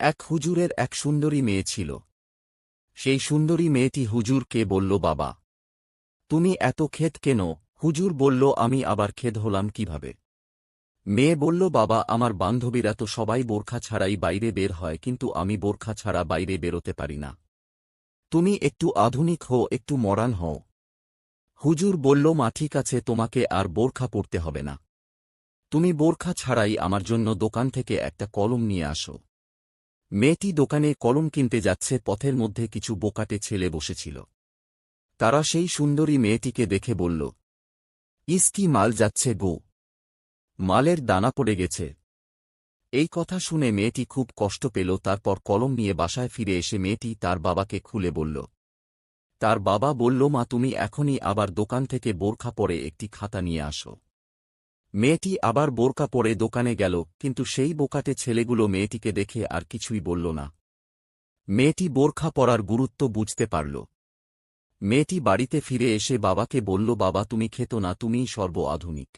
এক হুজুরের এক সুন্দরী মেয়ে ছিল। সেই সুন্দরী মেয়েটি হুজুরকে বলল, বাবা, তুমি এত খেদ কেন? হুজুর বলল, আমি আবার খেদ হলাম কীভাবে? মেয়ে বলল, বাবা, আমার বান্ধবীরা তো সবাই বোরখা ছাড়াই বাইরে বের হয়, কিন্তু আমি বোরখা ছাড়া বাইরে বেরোতে পারি না। তুমি একটু আধুনিক হও, একটু মরান হও। হুজুর বলল, মা, ঠিক আছে, তোমাকে আর বোরখা পড়তে হবে না। তুমি বোরখা ছাড়াই আমার জন্য দোকান থেকে একটা কলম নিয়ে আসো। মেয়েটি দোকানে কলম কিনতে যাচ্ছে, পথের মধ্যে কিছু বোকাটে ছেলে বসেছিল। তারা সেই সুন্দরী মেয়েটিকে দেখে বলল ইস্কি মাল যাচ্ছে গো। মালের দানা পড়ে গেছে। এই কথা শুনে মেয়েটি খুব কষ্ট পেল। তারপর কলম নিয়ে বাসায় ফিরে এসে মেয়েটি তার বাবাকে খুলে বলল, তার বাবা বলল, মা, তুমি এখনই আবার দোকান থেকে বোরখা পরে একটি খাতা নিয়ে আসো। মেয়েটি আবার বোরকা পরে দোকানে গেল, কিন্তু সেই বোকাটে ছেলেগুলো মেয়েটিকে দেখে আর কিছুই বলল না। মেয়েটি বোরখা পরার গুরুত্ব বুঝতে পারল। মেয়েটি বাড়িতে ফিরে এসে বাবাকে বলল, বাবা, তুমি খেত না, তুমিই সর্ব আধুনিক।